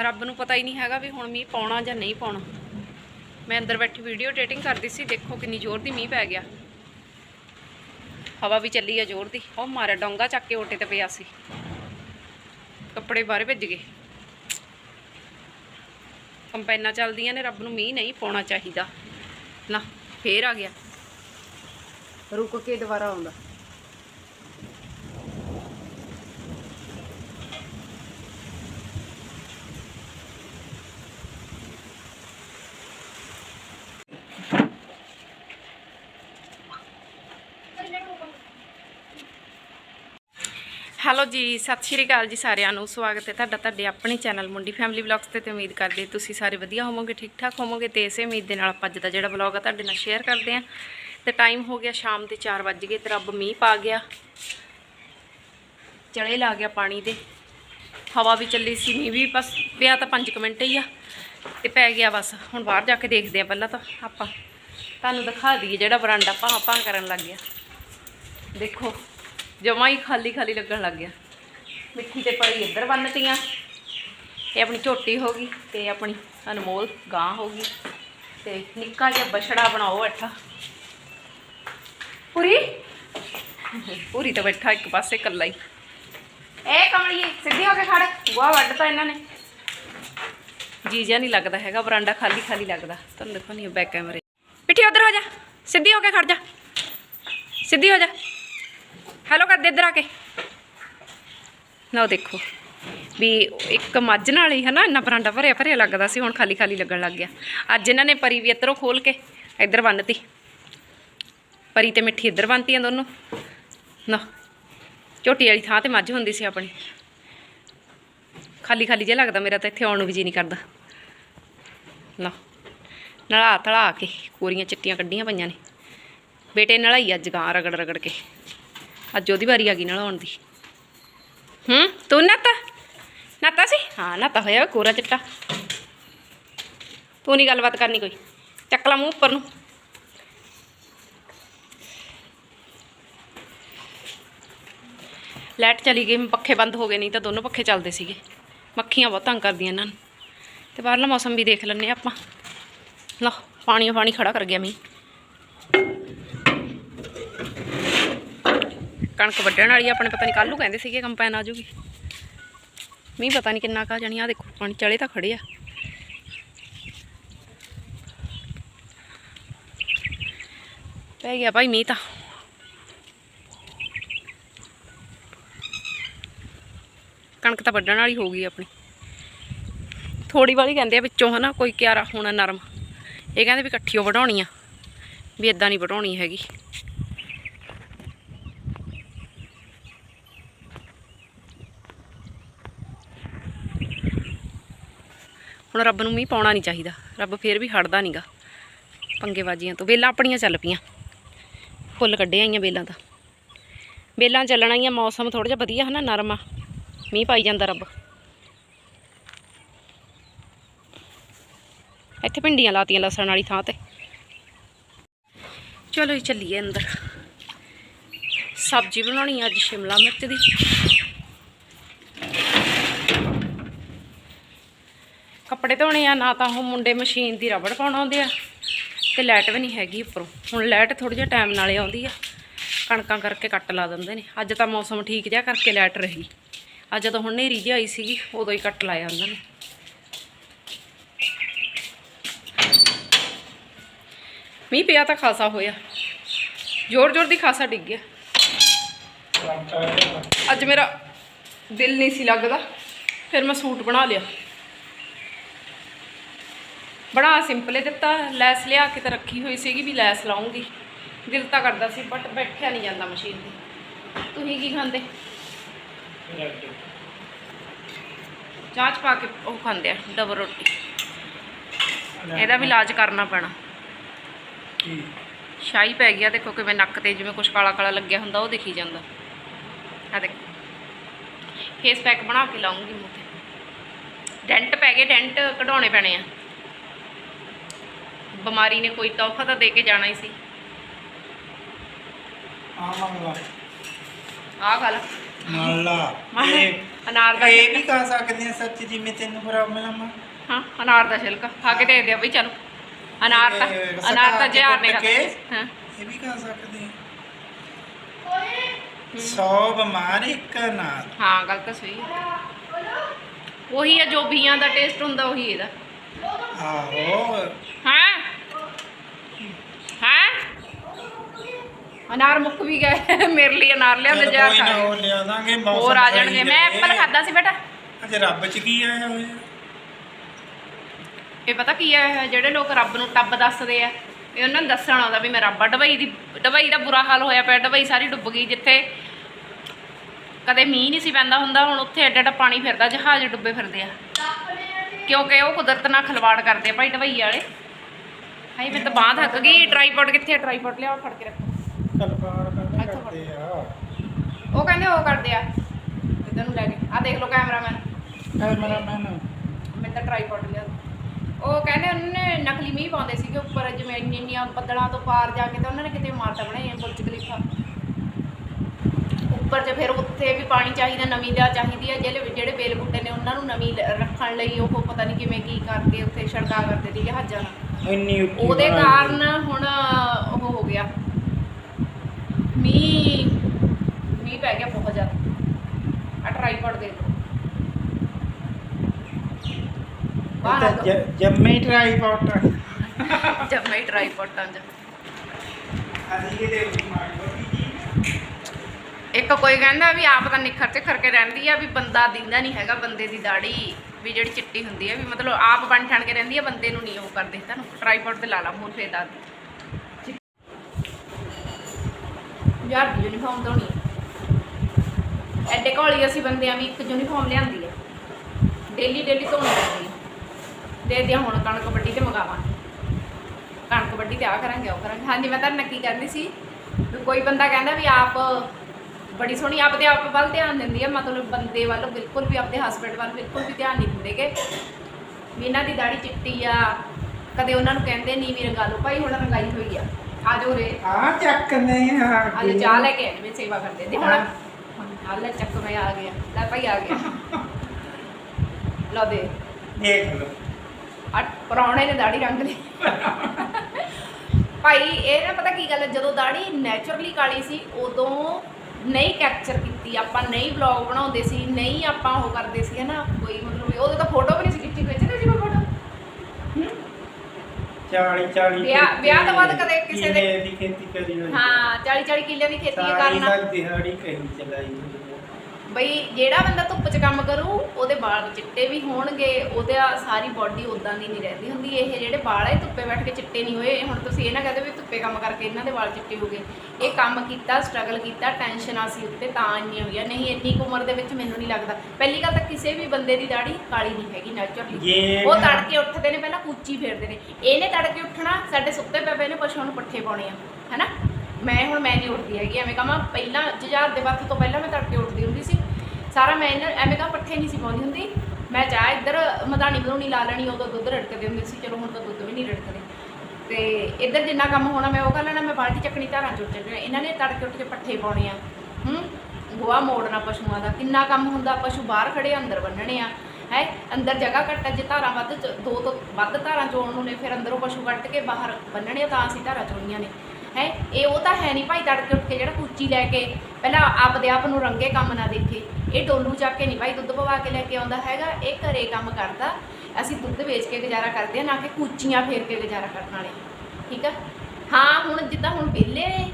ਰੱਬ ਨੂੰ ਪਤਾ ਹੀ ਨਹੀਂ ਹੈਗਾ ਵੀ ਹੁਣ ਮੀਂਹ ਪਾਉਣਾ ਜਾਂ ਨਹੀਂ ਪਾਉਣਾ। ਮੈਂ ਅੰਦਰ ਬੈਠੀ ਵੀਡੀਓ ਐਡੀਟਿੰਗ ਕਰਦੀ ਸੀ, ਦੇਖੋ ਕਿੰਨੀ ਜ਼ੋਰ ਦੀ ਮੀਂਹ ਪੈ ਗਿਆ। ਹਵਾ ਵੀ ਚੱਲੀ ਆ ਜ਼ੋਰ ਦੀ। ਉਹ ਮਾਰਿਆ, ਡੋਂਗਾ ਚੱਕ ਕੇ ਓਟੇ ਤੇ ਪਿਆ ਸੀ। ਕੱਪੜੇ ਬਾਹਰ ਭਿੱਜ ਗਏ। ਕੰਪੈਨਾਂ ਚੱਲਦੀਆਂ ਨੇ, ਰੱਬ ਨੂੰ ਮੀਂਹ ਨਹੀਂ ਪਾਉਣਾ ਚਾਹੀਦਾ। ਨਾ, ਫੇਰ ਆ ਗਿਆ। ਰੁਕ ਕੇ ਦੁਬਾਰਾ ਆਉਂਦਾ। ਹੈਲੋ ਜੀ, ਸਤਿ ਸ਼੍ਰੀ ਅਕਾਲ ਜੀ ਸਾਰਿਆਂ ਨੂੰ। ਸਵਾਗਤ ਹੈ ਤੁਹਾਡਾ ਤੁਹਾਡੇ ਆਪਣੇ ਚੈਨਲ ਮੁੰਡੀ ਫੈਮਿਲੀ ਵਲੌਗਸ ਤੇ ਤੇ ਉਮੀਦ ਕਰਦੇ ਤੁਸੀਂ ਸਾਰੇ ਵਧੀਆ ਹੋਵੋਗੇ ਠੀਕ ਠਾਕ ਹੋਵੋਗੇ ਤੇ ਇਸੇ ਉਮੀਦ ਦੇ ਨਾਲ ਆਪਾਂ ਅੱਜ ਦਾ ਜਿਹੜਾ ਵਲੌਗ ਆ ਤੁਹਾਡੇ ਨਾਲ ਸ਼ੇਅਰ ਕਰਦੇ ਆਂ ਤੇ ਟਾਈਮ ਹੋ ਗਿਆ ਸ਼ਾਮ ਦੇ 4 ਵੱਜ ਗਏ ਤੇ ਰੱਬ ਮੀਂਹ ਪਾ ਗਿਆ। ਚਲੇ ਲਾ ਗਿਆ ਪਾਣੀ ਦੇ। ਹਵਾ ਵੀ ਚੱਲੀ ਸੀ, ਮੀਂਹ ਵੀ ਬਸ ਪਿਆ ਤਾਂ 5 ਮਿੰਟ ਹੀ ਆ। ਤੇ ਪੈ ਗਿਆ ਬਸ। ਹੁਣ ਬਾਹਰ ਜਾ ਕੇ ਦੇਖਦੇ ਆ ਪਹਿਲਾਂ ਤਾਂ ਆਪਾਂ। ਤੁਹਾਨੂੰ ਦਿਖਾ ਦਈਏ ਜਿਹੜਾ ਬਰਾਂਡਾ ਭਾਂ ਭਾਂ ਕਰਨ ਲੱਗ ਗਿਆ। ਦੇਖੋ। ਜਮਾ ਹੀ ਖਾਲੀ ਖਾਲੀ ਲੱਗਣ ਲੱਗ ਗਿਆ। ਮਿੱਠੀ ਤੇ ਪੜੀ ਇੱਧਰ ਬੰਨਤੀਆਂ ਇਹ ਆਪਣੀ ਝੋਟੀ ਹੋ ਗਈ ਤੇ ਆਪਣੀ ਅਨਮੋਲ ਗਾਂ ਹੋ ਗਈ ਤੇ ਨਿੱਕਾ ਜਿਹਾ ਬਛੜਾ ਬਣਾਓ ਅੱਠਾ ਪੂਰੀ? ਪੂਰੀ ਤਾਂ ਬੈਠਾ ਇੱਕ ਪਾਸੇ ਇਕੱਲਾ ਹੀ। ਇਹ ਕਮਲੀਏ, ਸਿੱਧੀ ਹੋ ਕੇ ਖੜ। ਗੋਹਾ ਵੱਢਤਾ ਇਹਨਾਂ ਨੇ। ਜੀ ਜਿਹਾ ਨਹੀਂ ਲੱਗਦਾ ਹੈਗਾ, ਬਰਾਂਡਾ ਖਾਲੀ ਖਾਲੀ ਲੱਗਦਾ। ਤੁਹਾਨੂੰ ਦੇਖੋ ਨਹੀਂ ਬੈਕ ਕੈਮਰੇ। ਪਿੱਠੀ ਉਧਰ ਹੋ ਜਾ। ਸਿੱਧੀ ਹੋ ਕੇ ਖੜ ਜਾ। ਸਿੱਧੀ ਹੋ ਜਾ। ਹੈਲੋ ਕਰ ਇੱਧਰ ਆ ਕੇ। ਲਓ ਦੇਖੋ, ਵੀ ਇੱਕ ਮੱਝ ਨਾਲ ਹੀ ਹਨਾ ਇੰਨਾ ਬਰਾਂਡਾ ਭਰਿਆ ਭਰਿਆ ਲੱਗਦਾ ਸੀ, ਹੁਣ ਖਾਲੀ ਖਾਲੀ ਲੱਗਣ ਲੱਗ ਗਿਆ। ਅੱਜ ਇਹਨਾਂ ਨੇ ਪਰੀ ਵੀ ਇੱਧਰੋਂ ਖੋਲ ਕੇ ਇੱਧਰ ਬੰਨਤੀ। ਪਰੀ ਤੇ ਮਿੱਠੀ ਇੱਧਰ ਬੰਨਤੀਆਂ ਦੋਨੋਂ। ਨਾ ਝੋਟੀ ਵਾਲੀ ਥਾਂ ਤੇ ਮੱਝ ਹੁੰਦੀ ਸੀ ਆਪਣੀ। ਖਾਲੀ ਖਾਲੀ ਜਿਹਾ ਲੱਗਦਾ ਮੇਰਾ ਤਾਂ, ਇੱਥੇ ਆਉਣ ਨੂੰ ਵੀ ਜੀ ਨਹੀਂ ਕਰਦਾ। ਨਾ ਨਲਾ ਤਲਾ ਕੇ ਕੋਰੀਆਂ ਚਿੱਟੀਆਂ ਕੱਢੀਆਂ ਪਈਆਂ ਨੇ। ਬੇਟੇ ਨਲਾਈ ਅੱਜ ਗਾਂ ਰਗੜ ਰਗੜ ਕੇ। ਅੱਜ ਉਹਦੀ ਵਾਰੀ ਆ ਗਈ ਨਲਾਉਣ ਦੀ। ਹੂੰ, ਤੂੰ ਨਾਤਾ ਨਾਤਾ ਸੀ? ਹਾਂ ਨਾਤਾ ਹੋਇਆ ਕੋਰਾ ਚਿੱਟਾ। ਤੂੰ ਨਹੀਂ ਗੱਲਬਾਤ ਕਰਨੀ ਕੋਈ। ਚੱਕ ਲਾ ਮੂੰਹ ਉੱਪਰ ਨੂੰ। ਲਾਈਟ ਚਲੀ ਗਈ, ਪੱਖੇ ਬੰਦ ਹੋ ਗਏ, ਨਹੀਂ ਤਾਂ ਦੋਨੋਂ ਪੱਖੇ ਚੱਲਦੇ ਸੀਗੇ। ਮੱਖੀਆਂ ਬਹੁਤ ਤੰਗ ਕਰਦੀਆਂ ਇਹਨਾਂ ਨੂੰ। ਤੇ ਬਾਹਰਲਾ ਮੌਸਮ ਵੀ ਦੇਖ ਲੈਂਦੇ ਹਾਂ ਆਪਾਂ। ਲਓ, ਪਾਣੀ ਪਾਣੀ ਖੜਾ ਕਰ ਗਿਆ ਮੀਂਹ। ਕਣਕ ਵੱਢਣ ਵਾਲੀ ਆ, ਆਪਣੇ ਪਤਾ ਨਹੀਂ ਕੱਲੂ ਕਹਿੰਦੇ ਸੀਗੇ ਕੰਪੈਨ ਆ ਜੂਗੀ ਮੀਂਹ ਪਤਾ ਨਹੀਂ ਕਿੰਨਾ ਕਾ ਜਾਣੀ ਆ ਦੇਖੋ ਪਾਣੀ ਚਲੇ ਤਾਂ ਖੜੇ ਆ। ਪੈ ਗਿਆ ਭਾਈ ਮੀਂਹ ਤਾਂ। ਕਣਕ ਤਾਂ ਵੱਢਣ ਵਾਲੀ ਹੋ ਗਈ ਆਪਣੀ। ਥੋੜੀ ਵਾਲੀ ਕਹਿੰਦੇ ਆ ਵਿੱਚੋਂ ਹਨਾ ਕੋਈ ਕਿਆਰਾ ਹੋਣਾ ਨਰਮ। ਇਹ ਕਹਿੰਦੇ ਵੀ ਇਕੱਠੀ ਇਕੱਠੀਓ ਵਢਾਉਣੀ ਆ ਵੀ ਇਦਾਂ ਨਹੀਂ ਵਢਾਉਣੀ ਹੈਗੀ। ਹੁਣ ਰੱਬ ਨੂੰ ਮੀਂਹ ਪਾਉਣਾ ਨਹੀਂ ਚਾਹੀਦਾ। ਰੱਬ ਫੇਰ ਵੀ ਹਟਦਾ ਨਹੀਂਗਾ ਪੰਗੇਬਾਜ਼ੀਆਂ ਤੋਂ ਵੇਲਾਂ ਆਪਣੀਆਂ ਚੱਲ ਪਈਆਂ। ਫੁੱਲ ਕੱਢੇ ਆਈਆਂ ਵੇਲਾਂ ਤਾਂ ਵੇਲਾਂ ਚੱਲਣ ਆਈਆਂ, ਮੌਸਮ ਥੋੜਾ ਜਿਹਾ ਵਧੀਆ ਹਨਾ, ਨਰਮ ਆ। ਮੀਂਹ ਪਾਈ ਜਾਂਦਾ ਰੱਬ। ਇੱਥੇ ਭਿੰਡੀਆਂ ਲਾਤੀਆਂ ਲਸਣ ਵਾਲੀ ਥਾਂ ਤੇ। ਚਲੋ ਜੀ, ਚੱਲੀਏ ਅੰਦਰ। ਸਬਜ਼ੀ ਬਣਾਉਣੀ ਆ ਅੱਜ ਸ਼ਿਮਲਾ ਮਿਰਚ ਦੀ। ਕੱਪੜੇ ਧੋਣੇ ਆ, ਨਾ ਤਾਂ ਉਹ ਮੁੰਡੇ ਮਸ਼ੀਨ ਦੀ ਰਬੜ ਪਾਉਣ ਆਉਂਦੇ ਆ ਤੇ ਲਾਈਟ ਵੀ ਨਹੀਂ ਹੈਗੀ ਉੱਪਰੋਂ। ਹੁਣ ਲਾਈਟ ਥੋੜੀ ਜਿਹਾ ਟਾਈਮ ਨਾਲੇ ਆਉਂਦੀ ਆ। ਕਣਕਾਂ ਕਰਕੇ ਕੱਟ ਲਾ ਦਿੰਦੇ ਨੇ। ਅੱਜ ਤਾਂ ਮੌਸਮ ਠੀਕ ਜਿਹਾ ਕਰਕੇ ਲਾਈਟ ਰਹੀ। ਅੱਜ ਜਦੋਂ ਹੁਣ ਹਨੇਰੀ ਜਿਹੀ ਆਈ ਸੀਗੀ, ਉਦੋਂ ਹੀ ਕੱਟ ਲਾਇਆ ਉਹਨਾਂ ਨੇ। ਮੀਂਹ ਪਿਆ ਤਾਂ ਖਾਸਾ ਹੋਇਆ। ਜ਼ੋਰ ਜ਼ੋਰ ਦੀ ਖਾਸਾ ਡਿੱਗ ਗਿਆ। ਅੱਜ ਮੇਰਾ ਦਿਲ ਨਹੀਂ ਸੀ ਲੱਗਦਾ। ਫਿਰ ਮੈਂ ਸੂਟ ਬਣਾ ਲਿਆ। ਬੜਾ ਸਿੰਪਲ ਹੀ ਦਿੱਤਾ ਲੈਸ ਲਿਆ ਕੇ ਤਾਂ ਰੱਖੀ ਹੋਈ ਸੀਗੀ ਵੀ ਲੈਸ ਲਾਉਂਗੀ। ਦਿਲ ਤਾਂ ਕਰਦਾ ਸੀ ਬਟ ਬੈਠਿਆ ਨਹੀਂ ਜਾਂਦਾ ਮਸ਼ੀਨ ਤੇ। ਤੁਸੀਂ ਕੀ ਖਾਂਦੇ? ਚਾਹ 'ਚ ਪਾ ਕੇ ਉਹ ਖਾਂਦੇ ਆ ਡਬਲ ਰੋਟੀ। ਇਹਦਾ ਵੀ ਇਲਾਜ ਕਰਨਾ ਪੈਣਾ। ਸ਼ਾਈ ਪੈ ਗਿਆ ਦੇਖੋ ਕਿਵੇਂ ਨੱਕ ਤੇ ਜਿਵੇਂ ਕੁਛ ਕਾਲਾ ਕਾਲਾ ਲੱਗਿਆ ਹੁੰਦਾ ਉਹ ਦਿਖੀ ਜਾਂਦਾ। ਆ ਦੇਖੋ। ਫੇਸ ਪੈਕ ਬਣਾ ਕੇ ਲਾਉਂਗੀ ਮੂੰਹ ਤੇ। ਡੈਂਟ ਪੈ ਗਏ ਡੈਂਟ ਕਢਾਉਣੇ ਪੈਣੇ ਆ। ਬਿਮਾਰੀ ਨੇ ਕੋਈ ਤੋਹਫਾ ਤਾਂ ਦੇ ਕੇ ਜਾਣਾ ਹੀ ਸੀ। ਆ ਮੰਗਲਾ ਆਹ ਗੱਲ ਮੰਨ ਲਾ। ਮੰਨ ਲਾ। ਇਹ ਅਨਾਰ ਦਾ ਇਹ ਵੀ ਖਾ ਸਕਦੇ ਆ ਸੱਚ ਜਿਵੇਂ ਤੈਨੂੰ ਪ੍ਰੋਬਲਮ ਆ ਹਾਂ ਅਨਾਰ ਦਾ ਛਿਲਕਾ। ਖਾ ਕੇ ਦੇ ਦਿਓ ਬਈ ਚਲੋ। ਅਨਾਰ ਤਾਂ ਇਹ ਅਨਾਰ ਤਾਂ ਸੁਕਾ ਕੇ ਜਿਆਰ ਨੇ ਕੁੱਟ ਖਾਦੇ ਕੇ। ਹਾਂ। ਇਹ ਵੀ ਖਾ ਸਕਦੇ ਆ। 100 ਬਿਮਾਰ ਇੱਕ ਨਾਲ ਹਾਂ ਗੱਲ ਤਾਂ ਸਹੀ ਹੈ ਉਹੀ ਹੈ ਜੋ ਬੀਆਂ ਦਾ ਟੇਸਟ ਹੁੰਦਾ ਉਹੀ ਇਹਦਾ। ਆਹੋ। ਹਾਂ। ਅਨਾਰ ਮੁੱਕ ਵੀ ਗਏ ਮੇਰੇ ਲਈ ਅਨਾਰ ਲਿਆਉਂਦੇ ਜਾ ਕੋਈ ਨਾ ਖਾ ਉਹ ਲਿਆ ਦਾਂਗੇ ਮੌਸਮ ਹੋਰ ਆ ਜਾਣਗੇ। ਮੈਂ। ਐਪਲ ਖਾਦਾ ਸੀ ਬੇਟਾ। ਅੱਜ ਰੱਬ ਚ ਕੀ ਆਇਆ ਹੋਇਆ? ਇਹ ਪਤਾ ਕੀ ਹੈ ਜਿਹੜੇ ਲੋਕ ਰੱਬ ਨੂੰ ਟੱਬ ਦੱਸਦੇ ਆ ਇਹ ਉਹਨਾਂ ਨੂੰ ਦੱਸਣ ਆਉਂਦਾ ਵੀ ਮੈਂ ਰੱਬ ਡਬਈ ਦੀ ਡਬਈ ਦਾ ਬੁਰਾ ਹਾਲ ਹੋਇਆ ਪਿਆ। ਡਬਈ ਸਾਰੀ ਡੁੱਬ ਗਈ ਜਿੱਥੇ ਕਦੇ ਮੀਂਹ ਨਹੀਂ ਸੀ ਪੈਂਦਾ ਹੁੰਦਾ ਹੁਣ ਉੱਥੇ ਐਡਾ ਐਡਾ ਪਾਣੀ ਫਿਰਦਾ ਜਹਾਜ਼ ਡੁੱਬੇ ਫਿਰਦੇ ਆ। ਕਿਉਂਕਿ ਉਹ ਕੁਦਰਤ ਨਾਲ ਖਿਲਵਾੜ ਕਰਦੇ ਆ ਭਾਈ ਡਬਈ ਵਾਲੇ। ਹਾਈ ਮੈਂ ਤਾਂ ਬਾਂਹ ਥੱਕ ਗਈ। ਟ੍ਰਾਈਪੋਡ ਕਿੱਥੇ ਟ੍ਰਾਈਪੋਡ ਲਿਆਓ ਫੜ ਕੇ ਰੱਖੋ। ਕਲਪਾੜ ਕਰਦੇ ਇੱਥੋਂ ਕਰਦੇ ਆ। ਉਹ ਕਹਿੰਦੇ ਉਹ ਕਰਦੇ ਆ। ਇੱਧਰ ਨੂੰ ਲੈ ਕੇ। ਆ ਦੇਖ ਲਓ ਕੈਮਰਾਮੈਨ। ਕੈਮਰਾਮੈਨ। ਮੈਂ ਤਾਂ ਟ੍ਰਾਈਪੋਡ ਲਿਆ। ਉਹ ਕਹਿੰਦੇ ਉਹਨਾਂ ਨੇ ਨਕਲੀ ਮੀਂਹ ਪਾਉਂਦੇ ਸੀਗੇ ਉੱਪਰ ਜਿਵੇਂ ਇੰਨੀ ਇੰਨੀਆਂ ਬੱਦਲਾਂ ਤੋਂ ਪਾਰ ਜਾ ਕੇ ਤਾਂ ਉਹਨਾਂ ਨੇ ਕਿਤੇ ਇਮਾਰਤਾਂ ਬਣਾਈਆਂ ਬੁਰਜ ਖਲੀਫਾ। ਉੱਪਰ 'ਚ ਫਿਰ ਉੱਥੇ ਵੀ ਪਾਣੀ ਚਾਹੀਦਾ ਨਮੀ ਦਾ ਚਾਹੀਦੀ ਹੈ ਜਿਹੜੇ ਜਿਹੜੇ ਬੇਲ ਬੂਟੇ ਨੇ ਉਹਨਾਂ ਨੂੰ ਨਮੀ ਲ- ਰੱਖਣ ਲਈ ਉਹ ਪਤਾ ਨਹੀਂ ਕਿਵੇਂ ਕੀ ਕਰਦੇ ਉੱਥੇ ਛੜਕਾ ਕਰਦੇ ਸੀ ਜਹਾਜ਼ਾਂ ਨਾਲ। ਇੰਨੀ ਉੱਚੀ ਉਹਦੇ ਆਵਾਜ਼ ਕਾਰਨ ਹੁਣ ਉਹ ਹੋ ਗਿਆ ਮੀਂਹ ਮੀਂਹ ਪੈ ਗਿਆ ਬਹੁਤ ਜ਼ਿਆਦਾ। ਆ ਟ੍ਰਾਈਪੋਡ ਦੇ ਇਹ ਬਾਹਰ ਤਾਂ ਆ। ਜ- ਜੰਮੇ ਟ੍ਰਾਈਪੋਡ ਜਦ ਮੈਂ ਟ੍ਰਾਈਪੋਡਾਂ 'ਚ ਅਸੀਂ ਕਿਤੇ ਉੱਚੀ ਮਾਰੀ ਹੋਈ ਜੀ। ਇੱਕ ਕੋਈ ਕਹਿੰਦਾ ਵੀ ਆਪ ਤਾਂ ਨਿਖਰ ਤੇ ਖਰ ਕੇ ਰਹਿੰਦੀ ਆ ਵੀ ਬੰਦਾ ਦਿੰਦਾ ਨਹੀਂ ਹੈਗਾ ਬੰਦੇ ਦੀ ਦਾੜੀ ਵੀ ਜਿਹੜੀ ਚਿੱਟੀ ਹੁੰਦੀ ਹੈ ਵੀ ਮਤਲਬ ਆਪ ਬਣ ਠਣ ਕੇ ਰਹਿੰਦੀ ਆ ਬੰਦੇ ਨੂੰ ਨਹੀਂ ਉਹ ਕਰਦੇ ਤੁਹਾਨੂੰ। ਟ੍ਰਾਈਪੋਡ ਤੇ ਲਾ ਲਾ ਮੂੰਹ ਫੇਰ ਦੱਸ। ਦੇ ਯਾਰ ਯੂਨੀਫਾਰਮ ਧੋਣੀ ਐਡੇ ਕੋਲੀ ਅਸੀਂ ਬੰਦੇ ਆ ਵੀ ਇੱਕ ਯੂਨੀਫਾਰਮ ਲਿਆਂਦੀ ਹੈ ਡੇਲੀ ਡੇਲੀ ਧੋਣੀ ਪੈਂਦੀ ਹੈ ਦੇ ਦਿਆਂ ਹੁਣ ਕਣਕ ਵੱਡੀ ਤੇ ਮਗਾਵਾਂਗੇ ਕਣਕ ਵੱਡੀ ਤੇ ਆ ਕਰਾਂਗੇ ਉਹ ਕਰਾਂਗੇ। ਹਾਂਜੀ ਮੈਂ ਤਾਂ ਨੱਕੀ ਕਰਨੀ ਸੀ? ਕੋਈ ਬੰਦਾ ਕਹਿੰਦਾ ਵੀ ਆਪ ਬੜੀ ਸੋਹਣੀ ਆਪਦੇ ਆਪ ਵੱਲ ਧਿਆਨ ਦਿੰਦੀ ਹੈ ਮਤਲਬ ਬੰਦੇ ਵੱਲ ਬਿਲਕੁਲ ਵੀ ਆਪਦੇ ਹਸਬੰਡ ਵੱਲ ਬਿਲਕੁਲ ਵੀ ਧਿਆਨ ਨਹੀਂ ਦਿੰਦੇਗੇ। ਵੀ ਇਹਨਾਂ ਦੀ ਦਾੜੀ ਚਿੱਟੀ ਆ। ਕਦੇ ਉਹਨਾਂ ਨੂੰ ਕਹਿੰਦੇ ਨਹੀਂ ਵੀ ਰੰਗਾ ਲਓ। ਭਾਈ ਹੁਣ ਰੰਗਾਈ ਹੋਈ ਆ। ਆ ਜਾਓ ਰੇ ਆ ਚੱਕਨੇ ਆ ਅੱਜ ਚਾਹ ਲੈ ਕੇ ਆਏ ਨੇ ਸੇਵਾ ਕਰਦੇ। ਤੇ ਹੁਣ ਆ ਲੈ ਚੱਕ ਮੈਂ ਆ ਗਿਆ। ਲੈ ਭਾਈ ਆ ਗਿਆ। ਲਓ ਦੇ। ਦੇਖ ਲਓ। ਆ ਪਰੌਣੇ ਨੇ ਦਾੜੀ ਰੰਗ ਲਈ। ਭਾਈ ਇਹ ਨਾ ਪਤਾ ਕੀ ਗੱਲ ਹੈ ਜਦੋਂ ਦਾੜੀ ਨੇਚਰਲੀ ਕਾਲੀ ਸੀ ਉਦੋਂ ਨਹੀਂ ਕੈਪਚਰ ਕੀਤੀ। ਆਪਾਂ ਨਹੀਂ ਵਲੌਗ ਬਣਾਉਂਦੇ ਸੀ ਨਹੀਂ ਆਪਾਂ ਉਹ ਕਰਦੇ ਸੀ ਹਨਾ? ਕੋਈ ਮਤਲਬ ਉਹਦੇ ਤਾਂ ਫੋਟੋ ਵੀ ਨਹੀਂ ਸੀ ਖਿੱਚੀ ਖਿੱਚਦੇ ਸੀ ਫੋਟੋ 40 40 ਵਿਆਹ- ਵਿਆਹ ਤੋਂ ਬਾਅਦ ਕਦੇ ਕਿਸੇ ਦੇ- ਦੀ ਖੇਤੀ ਕਰੀ ਹੋਈ। ਹਾਂ 40 40 ਕਿੱਲੇ ਦੀ ਖੇਤੀ ਸਾਰੀ ਕਰਨਾ। ਸਾਲ ਦਿਹਾੜੀ ਕਹੀ ਚਲਾਈ। ਬਈ ਜਿਹੜਾ ਬੰਦਾ ਧੁੱਪ 'ਚ ਕੰਮ ਕਰੂ ਉਹਦੇ ਵਾਲ ਚਿੱਟੇ ਵੀ ਹੋਣਗੇ ਉਹਦੇ ਸਾਰੀ ਬਾਡੀ ਉਦਾਂ ਦੀ ਨਹੀਂ ਰਹਿੰਦੀ ਹੁੰਦੀ। ਇਹ ਜਿਹੜੇ ਵਾਲ ਹੈ ਧੁੱਪੇ ਬੈਠ ਕੇ ਚਿੱਟੇ ਨਹੀਂ ਹੋਏ। ਹੁਣ ਤੁਸੀਂ ਇਹ ਨਾ ਕਹਦੇ ਵੀ ਧੁੱਪੇ ਕੰਮ ਕਰਕੇ ਇਹਨਾਂ ਦੇ ਵਾਲ ਚਿੱਟੇ ਹੋ ਗਏ। ਇਹ ਕੰਮ ਕੀਤਾ ਸਟਰਗਲ ਕੀਤਾ ਟੈਨਸ਼ਨਾਂ ਸੀ ਉੱਤੇ ਤਾਂ ਇੰਨੀਆਂ ਹੋਈਆਂ। ਨਹੀਂ ਇੰਨੀ ਉਮਰ ਦੇ ਵਿੱਚ ਮੈਨੂੰ ਨਹੀਂ ਲੱਗਦਾ। ਪਹਿਲੀ ਗੱਲ ਤਾਂ ਕਿਸੇ ਵੀ ਬੰਦੇ ਦੀ ਦਾੜੀ ਕਾਲੀ ਨਹੀਂ ਹੈਗੀ ਨੈਚੁਰਲੀ ਉਹ ਤੜਕੇ ਉੱਠਦੇ ਨੇ ਪਹਿਲਾਂ ਕੂਚੀ ਫੇਰਦੇ ਨੇ। ਇਹਨੇ ਤੜਕੇ ਉੱਠਣਾ ਸਾਡੇ ਸੁੱਤੇ ਪਏ ਪਏ ਨੇ ਪਸ਼ੂਆਂ ਨੂੰ ਪੱਠੇ ਪਾਉਣੇ ਆ ਹੈਨਾ? ਮੈਂ ਹੁਣ ਮੈਂ ਨਹੀਂ ਉੱਠਦੀ ਹੈਗੀ ਐਵੇਂ ਕਹਾਂ ਪਹਿਲਾਂ ਜੁਝਾਰ ਦੇ ਵਕਤ ਤੋਂ ਪਹਿਲਾਂ ਮੈਂ ਤੜਕੇ ਉੱਠਦੀ ਹੁੰਦੀ ਸੀ। ਸਾਰਾ ਮੈਂ ਇਹਨਾਂ ਐਵੇਂ ਕਹਾਂ ਪੱਠੇ ਨਹੀਂ ਸੀ ਪਾਉਂਦੀ ਹੁੰਦੀ। ਮੈਂ ਚਾਹ ਇੱਧਰ ਮਧਾਣੀ ਮਧੂਣੀ ਲਾ ਲੈਣੀ ਉਦੋਂ ਦੁੱਧ ਰੜਕਦੇ ਹੁੰਦੇ ਸੀ ਚਲੋ ਹੁਣ ਤਾਂ ਦੁੱਧ ਵੀ ਨਹੀਂ ਰੜਕਦੇ। ਤੇ ਇੱਧਰ ਜਿੰਨਾ ਕੰਮ ਹੋਣਾ ਮੈਂ ਉਹ ਕਰ ਲੈਣਾ ਮੈਂ ਬਾਲਟੀ ਚੱਕਣੀ ਧਾਰਾਂ ਚੁੱਕ ਚੱਕਣੀ ਇਹਨਾਂ ਨੇ ਤੜਕੇ ਉੱਠ ਕੇ ਪੱਠੇ ਪਾਉਣੇ ਆ। ਹੂੰ? ਗੋਹਾ ਮੋੜਨਾ ਪਸ਼ੂਆਂ ਦਾ ਕਿੰਨਾ ਕੰਮ ਹੁੰਦਾ ਪਸ਼ੂ ਬਾਹਰ ਖੜੇ ਅੰਦਰ ਬੰਨਣੇ ਆ। ਹੈ? ਅੰਦਰ ਜਗ੍ਹਾ ਘੱਟ ਜੇ ਧਾਰਾਂ ਵੱਧ ਚ- ਦੋ ਤੋਂ ਵੱਧ ਧਾਰਾਂ ਚੋਣ ਨੂੰ ਨੇ ਫਿਰ ਅੰਦਰੋਂ ਪਸ਼ੂ ਕੱਢ ਕੇ ਬਾਹਰ ਬੰਨਣੇ ਆ, ਤਾਂ ਅਸੀਂ ਧਾਰਾਂ ਚੋਣੀਆਂ ਨੇ। ਹੈ, ਇਹ ਉਹ ਤਾਂ ਹੈ ਨਹੀਂ ਭਾਈ ਤੜਕੇ ਉੱਠ ਕੇ ਜਿਹੜਾ ਕੁੱਚੀ ਲੈ ਕੇ ਪਹਿਲਾਂ ਆਪਦੇ ਆਪ ਨੂੰ ਰੰਗੇ ਕੰਮ ਨਾ ਦੇਖੇ। ਇਹ ਡੋਲੂ ਚੱਕ ਕੇ ਨਹੀਂ ਭਾਈ ਦੁੱਧ ਪਵਾ ਕੇ ਲੈ ਕੇ ਆਉਂਦਾ ਹੈਗਾ, ਇਹ ਘਰੇ ਕੰਮ ਕਰਦਾ। ਅਸੀਂ ਦੁੱਧ ਵੇਚ ਕੇ ਗੁਜ਼ਾਰਾ ਕਰਦੇ ਆ ਨਾ ਕਿ ਕੁੱਚੀਆਂ ਫੇਰ ਕੇ ਗੁਜ਼ਾਰਾ ਕਰਨ ਵਾਲੇ। ਠੀਕ ਆ? ਹਾਂ, ਹੁਣ ਜਿੱਦਾਂ ਹੁਣ ਵਿਹਲੇ ਨੇ,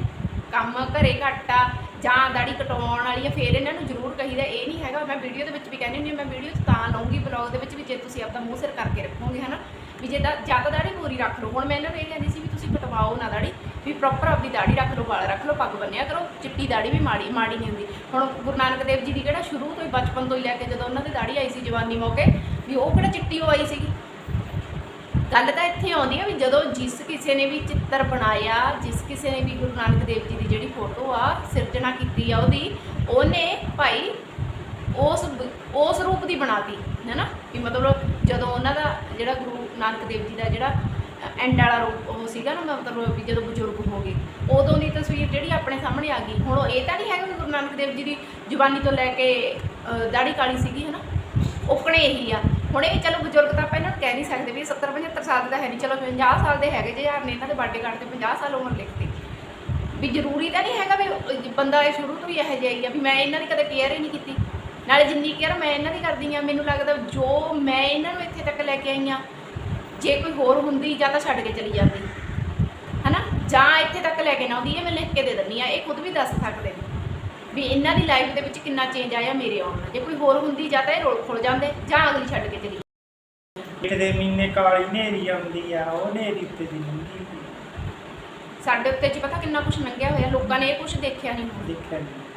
ਕੰਮ ਘਰੇ ਘੱਟ ਆ, ਜਾਂ ਦਾੜੀ ਕਟਾਉਣ ਵਾਲੀ ਆ, ਫੇਰ ਇਹਨਾਂ ਨੂੰ ਜ਼ਰੂਰ ਕਹੀਦਾ, ਇਹ ਨਹੀਂ ਹੈਗਾ। ਮੈਂ ਵੀਡੀਓ ਦੇ ਵਿੱਚ ਵੀ ਕਹਿੰਦੀ ਹੁੰਦੀ ਹਾਂ, ਮੈਂ ਵੀਡੀਓ 'ਚ ਤਾਂ ਲਾਉਂਗੀ ਬਲੌਗ ਦੇ ਵਿੱਚ ਵੀ ਜੇ ਤੁਸੀਂ ਆਪਦਾ ਮੂੰਹ ਸਿਰ ਕਰਕੇ ਰੱਖੋਗੇ, ਹਨਾ? ਵੀ ਜੇ ਦਾ ਜ਼ਿਆਦਾ ਦਾੜੀ ਪੂਰੀ ਰੱਖ ਲਓ। ਹੁਣ ਮੈਂ ਇਹਨਾਂ ਨੂੰ ਇਹ ਕਹਿੰਦੀ ਸੀ ਵੀ ਤੁਸੀਂ ਕਟਵਾਓ ਨਾ ਦਾੜੀ। ਵੀ ਪ੍ਰੋਪਰ ਆਪਦੀ ਦਾੜੀ ਰੱਖ ਲਓ, ਵਾਲ ਰੱਖ ਲਓ, ਪੱਗ ਬੰਨਿਆ ਕਰੋ, ਚਿੱਟੀ ਦਾੜੀ ਵੀ ਮਾੜੀ ਮਾੜੀ ਨਹੀਂ ਹੁੰਦੀ। ਹੁਣ ਗੁਰੂ ਨਾਨਕ ਦੇਵ ਜੀ ਦੀ ਕਿਹੜਾ ਸ਼ੁਰੂ ਤੋਂ ਹੀ ਬਚਪਨ ਤੋਂ ਹੀ ਲੈ ਕੇ ਜਦੋਂ ਉਹਨਾਂ ਦੀ ਦਾੜੀ ਆਈ ਸੀ ਜਵਾਨੀ ਮੌਕੇ, ਵੀ ਉਹ ਕਿਹੜਾ ਚਿੱਟੀ ਉਹ ਆਈ ਸੀਗੀ। ਗੱਲ ਤਾਂ ਇੱਥੇ ਆਉਂਦੀ ਆ ਵੀ ਜਦੋਂ ਜਿਸ ਕਿਸੇ ਨੇ ਵੀ ਚਿੱਤਰ ਬਣਾਇਆ, ਜਿਸ ਕਿਸੇ ਨੇ ਵੀ ਗੁਰੂ ਨਾਨਕ ਦੇਵ ਜੀ ਦੀ ਜਿਹੜੀ ਫੋਟੋ ਆ, ਸਿਰਜਣਾ ਕੀਤੀ ਆ ਉਹਦੀ, ਉਹਨੇ ਭਾਈ ਉਸ ਉਸ ਰੂਪ ਦੀ ਬਣਾਤੀ ਹੈ ਨਾ ਵੀ ਮਤਲਬ ਜਦੋਂ ਉਹਨਾਂ ਦਾ ਜਿਹੜਾ ਗੁਰੂ ਨਾਨਕ ਦੇਵ ਜੀ ਦਾ ਜਿਹੜਾ ਐਂਡ ਵਾਲਾ ਰੋ- ਉਹ ਸੀਗਾ ਨਾ ਮਤਲਬ ਵੀ ਜਦੋਂ ਬਜ਼ੁਰਗ ਹੋ ਗਏ। ਉਦੋਂ ਦੀ ਤਸਵੀਰ ਜਿਹੜੀ ਆਪਣੇ ਸਾਹਮਣੇ ਆ ਗਈ। ਹੁਣ ਉਹ ਇਹ ਤਾਂ ਨਹੀਂ ਹੈਗਾ ਵੀ ਗੁਰੂ ਨਾਨਕ ਦੇਵ ਜੀ ਦੀ ਜ਼ੁਬਾਨੀ ਤੋਂ ਲੈ ਕੇ ਦਾੜੀ ਕਾਲੀ ਸੀਗੀ ਹੈ ਨਾ ਉਕਣੇ ਇਹੀ ਆ। ਹੁਣ ਇਹ ਚਲੋ ਬਜ਼ੁਰਗ ਤਾਂ ਆਪਾਂ ਇਹਨਾਂ ਨੂੰ ਕਹਿ ਨਹੀਂ ਸਕਦੇ ਵੀ 70 75 ਸਾਲ ਦਾ ਹੈ ਨਹੀਂ। ਚਲੋ 50 ਸਾਲ ਦੇ ਹੈਗੇ ਜੇ ਯਾਰ ਨੇ, ਇਹਨਾਂ ਦੇ ਬਾਡੇ ਕੱਢ ਤੇ 50 ਸਾਲ ਉਮਰ ਲਿਖਤੀ। ਵੀ ਜ਼ਰੂਰੀ ਤਾਂ ਨਹੀਂ ਹੈਗਾ ਵੀ ਬੰਦਾ ਇਹ ਸ਼ੁਰੂ ਤੋਂ ਹੀ ਇਹੋ ਜਿਹਾ ਹੀ ਆ ਵੀ ਮੈਂ ਇਹਨਾਂ ਦੀ ਕਦੇ ਕੇਅਰ ਹੀ ਨਹੀਂ ਕੀਤੀ। ਨਾਲੇ ਜਿੰਨੀ ਕੇਅਰ ਮੈਂ ਇਹਨਾਂ ਦੀ ਕਰਦੀ ਆ, ਮੈਨੂੰ ਲੱਗਦਾ ਜੋ ਮੈਂ ਇਹਨਾਂ ਨੂੰ ਇੱਥੇ ਤੱਕ ਲੈ ਕੇ ਆਈ ਆ ਜੇ ਕੋਈ ਹੋਰ ਹੁੰਦੀ ਜਾਂ ਤਾਂ ਛੱਡ ਕੇ ਚਲੀ ਜਾਂਦੀ। ਹਨਾ? ਜਾਂ ਇੱਥੇ ਤੱਕ ਲੈ ਕੇ ਨਾ ਆਉਂਦੀ ਇਹ ਮੈਂ ਲਿਖ ਕੇ ਦੇ ਦਿੰਦੀ ਆ ਇਹ ਖੁਦ ਵੀ ਦੱਸ ਸਕਦੇ ਨੇ। ਵੀ ਇਹਨਾਂ ਦੀ ਲਾਈਫ ਦੇ ਵਿੱਚ ਕਿੰਨਾ ਚੇਂਜ ਆਇਆ ਮੇਰੇ ਆਉਣ ਨਾਲ। ਜੇ ਕੋਈ ਹੋਰ ਹੁੰਦੀ ਜਾਂ ਤਾਂ ਇਹ ਰੋਲ ਖੁੱਲ ਜਾਂਦੇ ਜਾਂ ਅਗਲੀ ਛੱਡ ਕੇ ਚਲੀ ਜਿਹੜੇ ਮਹੀਨੇ ਕਾਲੀ ਨੇਰੀ ਆਉਂਦੀ ਆ ਉਹ ਨੇਰੀ ਉੱਤੇ ਦੀ ਸਾਡੇ ਉੱਤੇ ਚ ਪਤਾ ਕਿੰਨਾ ਕੁਝ ਲੰਘਿਆ ਹੋਇਆ ਲੋਕਾਂ ਨੇ ਇਹ ਕੁਝ ਦੇਖਿਆ ਨਹੀਂ। ਦੇਖਿਆ ਨਹੀਂ।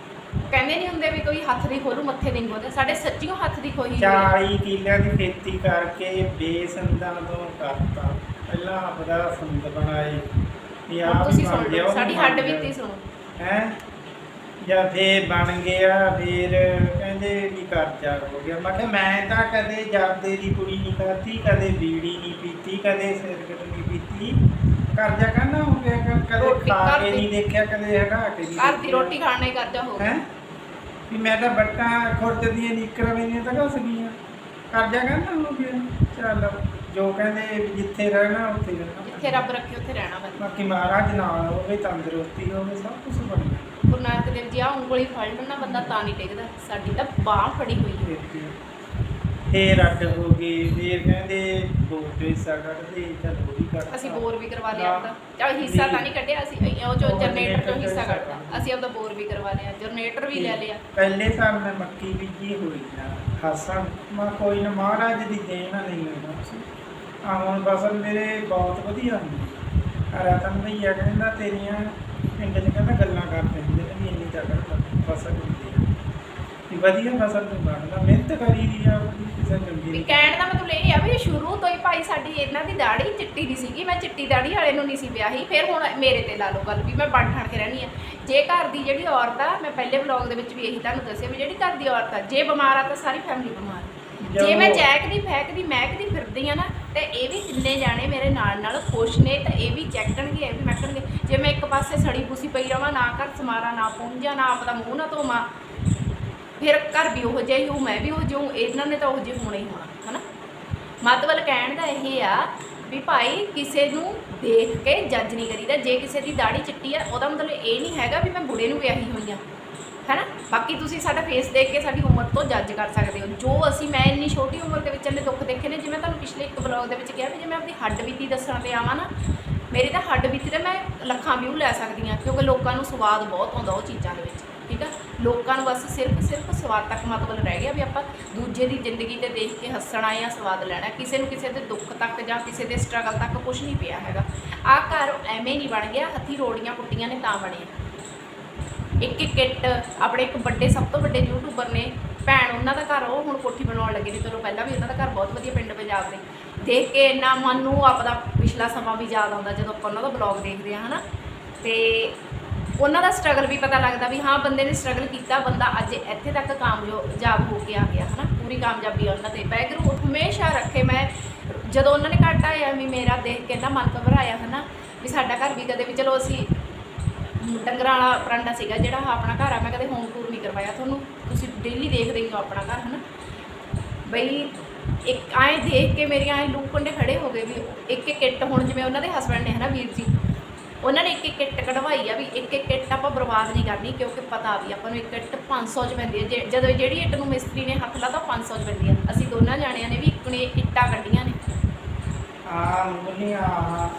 ਕਹਿੰਦੇ ਨਹੀਂ ਹੁੰਦੇ ਵੀ ਕੋਈ ਹੱਥ ਦੀ ਖੋਲੂ ਮੱਥੇ ਦੀ ਨਹੀਂ ਖੋਲਦੇ ਸਾਡੇ ਸੱਚੀਓ ਹੱਥ ਦੀ ਖੋਈ ਹੋਈ ਆ। 40 ਕਿੱਲਿਆਂ ਦੀ ਖੇਤੀ ਕਰਕੇ ਬੇਸੰਦਾਂ ਤੋਂ ਕਰਤਾ। ਪਹਿਲਾਂ ਆਪਦਾ ਸੰਦ ਬਣਾਏ। ਹੁਣ ਆਪ ਤੁਸੀਂ ਸੁਣ ਲਓ ਸਾਡੀ ਹੱਡ ਵੀ ਬੀਤੀ ਸੁਣੋ। ਹੈ? ਜਾਂ ਫੇਰ ਬਣ ਗਿਆ ਫੇਰ ਕਹਿੰਦੇ ਵੀ ਕਰਜ਼ਾ ਹੋ ਗਿਆ। ਮੈਂ ਕਿਹਾ ਮੈਂ ਤਾਂ ਕਦੇ ਜਾਪਦੇ ਦੀ ਕੁੜੀ ਨਹੀਂ ਕਰਦੀ ਕਦੇ ਬੀੜੀ ਨਹੀਂ ਪੀਤੀ ਕਦੇ ਸਿਗਰਟ ਨਹੀਂ ਪੀਤੀ। ਕਰਜ਼ਾ ਕਹਿੰਦਾ ਹੋ ਗਿਆ ਕ- ਕਦੇ ਰੋਟੀ ਖਾ ਘਰ ਕੇ ਦੀ- ਨਹੀਂ ਦੇਖਿਆ ਕਦੇ ਹਟਾ ਕੇ ਨਹੀਂ ਘਰ ਦੀ ਰੋਟੀ ਖਾਣੇ ਕਰਜਾ ਹੋ ਗਿਆ ਹੈ? ਵੀ ਮੈਂ ਤਾਂ ਬੱਟਾਂ ਖੁਰਦ ਦੀਆਂ ਨੀਕਰਾਂ ਮੇਰੀਆਂ ਤਾਂ ਘਸ ਗਈਆਂ। ਕਰਜ਼ਾ ਕਹਿੰਦਾ ਹੋ ਗਿਆ ਚੱਲ ਜੋ ਕਹਿੰਦੇ ਵੀ ਜਿੱਥੇ ਰਹਿਣਾ ਉੱਥੇ ਰਹਿਣਾ। ਜਿੱਥੇ ਰੱਬ ਰੱਖੇ ਉੱਥੇ ਰਹਿਣਾ ਬੰਦਾ ਬਾਕੀ ਮਹਾਰਾਜ ਨਾਲ ਹੋਵੇ ਤੰਦਰੁਸਤੀ ਹੋਵੇ ਸਭ ਕੁਝ ਬਣਿਆ ਗੁਰੂ ਨਾਨਕ ਦੇਵ ਜੀ ਆ ਉਂਗਲੀ ਫੜ ਲੈਣਾ ਬੰਦਾ ਤਾਂ ਨਹੀਂ ਟਿਕਦਾ। ਸਾਡੀ ਤਾਂ ਬਾਹ ਫੜੀ ਹੋਈ ਹੈ। ਫੇਰ ਅੱਡ ਹੋ ਗਏ ਫੇਰ ਕਹਿੰਦੇ ਬੋਰ ਤੋਂ ਹਿੱਸਾ ਕੱਢਦੇ ਚੱਲ ਉਹ ਵੀ ਕੱਢ ਅਸੀਂ ਬੋਰ ਵੀ ਕਰਵਾ ਲਿਆ ਆਪਦਾ। ਚਲ ਹਿੱਸਾ ਤਾਂ ਨਹੀਂ ਕੱਢਿਆ ਅਸੀਂ ਉਹ ਜੋ ਜਨਰੇਟਰ ਚੋਂ ਹਿੱਸਾ ਕੱਢਤਾ। ਅਸੀਂ ਆਪਦਾ ਬੋਰ ਵੀ ਕਰਵਾ ਲਿਆ ਜਨਰੇਟਰ ਵੀ ਲੈ ਲਿਆ। ਪਹਿਲੇ ਸਾਲ ਮੈਂ ਮੱਕੀ ਬੀਜੀ ਹੋਈ ਨਾ ਹਾਸਾ ਮੈਂ ਕੋਈ ਨਾ ਮਹਾਰਾਜ ਦੀ ਦੇਣ ਆ ਨਹੀਂ ਹੋਣਾ। ਆ ਹੁਣ ਫਸਲ ਮੇਰੇ ਬਹੁਤ ਵਧੀਆ ਹੁੰਦੀ ਆ। ਰਤਨ ਭਈਆ ਕਹਿੰਦਾ ਤੇਰੀਆਂ ਪਿੰਡ 'ਚ ਕਹਿੰਦਾ ਗੱਲਾਂ ਕਰਦੇ ਹੁੰਦੇ ਨੇ ਵੀ ਇੰਨੀ ਤਕੜ ਫਸਲ ਹੁੰਦੀ ਆ ਵੀ ਵਧੀਆ ਫਸਲ ਨੂੰ ਬਣਦਾ ਮਿਹਨਤ ਕਰੀ ਦੀ ਆ ਉਹਦੀ ਕਿਸੇ ਚੰਗੀ ਵੀ ਨਹੀਂ ਕਹਿਣ ਦਾ ਮਤਲਬ ਇਹ ਆ ਵੀ ਸ਼ੁਰੂ ਤੋਂ ਹੀ ਭਾਈ ਸਾਡੀ ਇਹਨਾਂ ਦੀ ਦਾੜੀ ਚਿੱਟੀ ਦੀ ਸੀਗੀ ਮੈਂ ਚਿੱਟੀ ਦਾੜੀ ਵਾਲੇ ਨੂੰ ਨਹੀਂ ਸੀ ਵਿਆਹੀ ਫਿਰ ਹੁਣ ਮੇਰੇ ਤੇ ਲਾ ਲਓ ਗੱਲ ਵੀ ਮੈਂ ਬਣ ਠਣ ਕੇ ਰਹਿਣੀ ਆ। ਜੇ ਘਰ ਦੀ ਜਿਹੜੀ ਔਰਤ ਆ ਮੈਂ ਪਹਿਲੇ ਵਲੌਗ ਦੇ ਵਿੱਚ ਵੀ ਇਹੀ ਤੁਹਾਨੂੰ ਦੱਸਿਆ ਵੀ ਜਿਹੜੀ ਘਰ ਦੀ ਔਰਤ ਆ ਜੇ ਬਿਮਾਰ ਆ ਤਾਂ ਸਾਰੀ ਫੈਮਿਲੀ ਬਿਮਾਰ। ਜੇ ਮੈਂ ਚੈੱਕਦੀ ਫੈਕਦੀ ਮਹਿਕਦੀ ਫਿਰਦੀ ਆ ਨਾ ਤੇ ਇਹ ਵੀ ਤਿੰਨੇ ਜਾਣੇ ਮੇਰੇ ਨਾਲ ਨਾਲ ਖੁਸ਼ ਨੇ ਤੇ ਇਹ ਵੀ ਚੈੱਕਣਗੇ ਇਹ ਵੀ ਮਹਿਕਣਗੇ। ਜੇ ਮੈਂ ਇੱਕ ਪਾਸੇ ਸੜੀ ਫੂਸੀ ਪਈ ਰਵਾਂ ਨਾ ਘਰ ਸਮਾਰਾ ਨਾ ਪੂੰਝਾ ਨਾ ਆਪਦਾ ਮੂੰਹ ਨਾ ਧੋਵਾਂ ਫਿਰ ਘਰ ਵੀ ਉਹ ਜਿਹਾ ਹੀ ਹੋ ਮੈਂ ਵੀ ਉਹ ਜਿਹਾ ਇਹਨਾਂ ਨੇ ਤਾਂ ਉਹ ਜਿਹੇ ਹੋਣਾ ਹੀ ਹੋਣਾ, ਹਨਾ? ਮਤਲਬ ਕਹਿਣ ਦਾ ਇਹ ਆ ਵੀ ਭਾਈ ਕਿਸੇ ਨੂੰ ਦੇਖ ਕੇ ਜੱਜ ਨਹੀਂ ਕਰੀਦਾ, ਜੇ ਕਿਸੇ ਦੀ ਦਾੜੀ ਚਿੱਟੀ ਆ, ਉਹਦਾ ਮਤਲਬ ਇਹ ਨਹੀਂ ਹੈਗਾ ਵੀ ਮੈਂ ਬੁੜੇ ਨੂੰ ਵਿਆਹੀ ਹੋਈ ਆ, ਹੈਨਾ? ਬਾਕੀ ਤੁਸੀਂ ਸਾਡਾ ਫੇਸ ਦੇਖ ਕੇ ਸਾਡੀ ਉਮਰ ਤੋਂ ਜੱਜ ਕਰ ਸਕਦੇ ਹੋ। ਜੋ ਅਸੀਂ, ਮੈਂ ਇੰਨੀ ਛੋਟੀ ਉਮਰ ਦੇ ਵਿੱਚ ਇੰਨੇ ਦੁੱਖ ਦੇਖੇ ਨੇ, ਜਿਵੇਂ ਤੁਹਾਨੂੰ ਪਿਛਲੇ ਇੱਕ ਬਲੌਗ ਦੇ ਵਿੱਚ ਕਿਹਾ ਵੀ ਜੇ ਮੈਂ ਆਪਣੀ ਹੱਡ ਬੀਤੀ ਦੱਸਣ ਤੇ ਆਵਾਂ ਨਾ, ਮੇਰੀ ਤਾਂ ਹੱਡ ਬੀਤੀ ਤੇ ਮੈਂ ਲੱਖਾਂ ਵਿਊ ਲੈ ਸਕਦੀ ਹਾਂ ਕਿਉਂਕਿ ਲੋਕਾਂ ਨੂੰ ਸਵਾਦ ਬਹੁਤ ਆਉਂਦਾ ਉਹ ਚੀਜ਼ਾਂ ਦੇ ਵਿੱਚ। ਠੀਕ ਆ? ਲੋਕਾਂ ਨੂੰ ਬਸ ਸਿਰਫ ਸਿਰਫ ਸਵਾਦ ਤੱਕ ਮਤਲਬ ਰਹਿ ਗਿਆ ਵੀ ਆਪਾਂ ਦੂਜੇ ਦੀ ਜ਼ਿੰਦਗੀ ਤੇ ਦੇਖ ਕੇ ਹੱਸਣਾ ਜਾਂ ਸਵਾਦ ਲੈਣਾ। ਕਿਸੇ ਨੂੰ ਕਿਸੇ ਦੇ ਦੁੱਖ ਤੱਕ ਜਾਂ ਕਿਸੇ ਦੇ ਸਟਰਗਲ ਤੱਕ ਕੁਝ ਨਹੀਂ ਪਿਆ ਹੈਗਾ। ਆਹ ਘਰ ਐਵੇਂ ਨਹੀਂ ਬਣ ਗਿਆ, ਹੱਥੀ ਰੋੜੀਆਂ ਕੁੱਟੀਆਂ ਨੇ ਤਾਂ ਬਣਿਆ। ਇੱਕ ਇੱਕ ਕਿੱਟ ਆਪਣੇ ਇੱਕ ਵੱਡੇ, ਸਭ ਤੋਂ ਵੱਡੇ ਯੂਟਿਊਬਰ ਨੇ, ਭੈਣ ਉਹਨਾਂ ਦਾ ਘਰ, ਉਹ ਹੁਣ ਕੋਠੀ ਬਣਾਉਣ ਲੱਗੇ ਨੇ। ਚਲੋ ਪਹਿਲਾਂ ਵੀ ਉਹਨਾਂ ਦਾ ਘਰ ਬਹੁਤ ਵਧੀਆ ਪਿੰਡ ਪੰਜਾਬ ਦੇ। ਦੇਖ ਕੇ ਇੰਨਾ ਮਨ ਨੂੰ ਆਪਦਾ ਪਿਛਲਾ ਸਮਾਂ ਵੀ ਯਾਦ ਆਉਂਦਾ ਜਦੋਂ ਆਪਾਂ ਉਹਨਾਂ ਦਾ ਬਲੌਗ ਦੇਖਦੇ ਆ ਹਨਾ? ਤੇ ਉਹਨਾਂ ਦਾ ਸਟਰਗਲ ਵੀ ਪਤਾ ਲੱਗਦਾ ਵੀ ਹਾਂ ਬੰਦੇ ਨੇ ਸਟਰਗਲ ਕੀਤਾ, ਬੰਦਾ ਅੱਜ ਇੱਥੇ ਤੱਕ ਕਾਮਯਾਬ ਹੋ ਕੇ ਆ ਗਿਆ, ਹਨਾ? ਪੂਰੀ ਕਾਮਯਾਬੀ ਆ ਉਹਨਾਂ ਤੇ। ਵੈਗਰੂ ਹਮੇਸ਼ਾ ਰੱਖੇ। ਮੈਂ ਜਦੋਂ ਉਹਨਾਂ ਨੇ ਘੱਟ ਆਇਆ ਵੀ ਮੇਰਾ ਦੇਖ ਕੇ ਨਾ ਮਨ ਘਬਰਾਇਆ, ਹਨਾ? ਵੀ ਸਾਡਾ ਘਰ ਵੀ ਕਦੇ ਵੀ ਚਲੋ ਅਸੀਂ ਡੰਗਰਾਂ ਵਾਲਾ ਪਰਾਂਡਾ ਸੀਗਾ ਜਿਹੜਾ ਆਹ ਆਪਣਾ ਘਰ ਆ, ਮੈਂ ਕਦੇ ਹੋਮ ਟੂਰ ਨਹੀਂ ਕਰਵਾਇਆ। ਤੁਹਾਨੂੰ ਤੁਸੀਂ ਡੇਲੀ ਦੇਖਦੇ ਹੀ ਹੋ ਆਪਣਾ ਘਰ, ਹਨਾ? ਬਈ ਇੱਕ ਆਏ ਦੇਖ ਕੇ ਮੇਰੀਆਂ ਐ ਲੂਕੰਡੇ ਖੜੇ ਹੋ ਗਏ ਵੀ ਇੱਕ ਇੱਕ ਕਿੱਟ ਹੁਣ ਜਿਵੇਂ ਉਹਨਾਂ ਦੇ ਹਸਬੰਡ ਨੇ, ਹਨਾ ਵੀਰ ਜੀ? ਉਹਨਾਂ ਨੇ ਇੱਕ ਇੱਕ ਕਿੱਟ ਕਢਵਾਈ ਆ ਵੀ ਇੱਕ ਇੱਕ ਕਿੱਟ ਆਪਾਂ ਬਰਬਾਦ ਨਹੀਂ ਕਰਨੀ ਕਿਉਂਕਿ ਪਤਾ ਵੀ ਆਪਾਂ ਨੂੰ ਇੱਕ ਕਿੱਟ 500 ਚ ਪੈਂਦੀ ਹੈ ਜਦੋਂ ਜਿਹੜੀ ਇੱਟ ਨੂੰ ਮਿਸਤਰੀ ਨੇ ਹੱਥ ਲਾਤਾ 500 ਚ ਪੈਂਦੀ ਹੈ ਅਸੀਂ ਦੋਨਾਂ ਜਾਣਿਆਂ ਨੇ ਵੀ ਇੱਕ ਨੇ ਇੱਟਾਂ ਕੱਢੀਆਂ ਨੇ। ਆ ਮੁੰਨੀਆਂ ਆ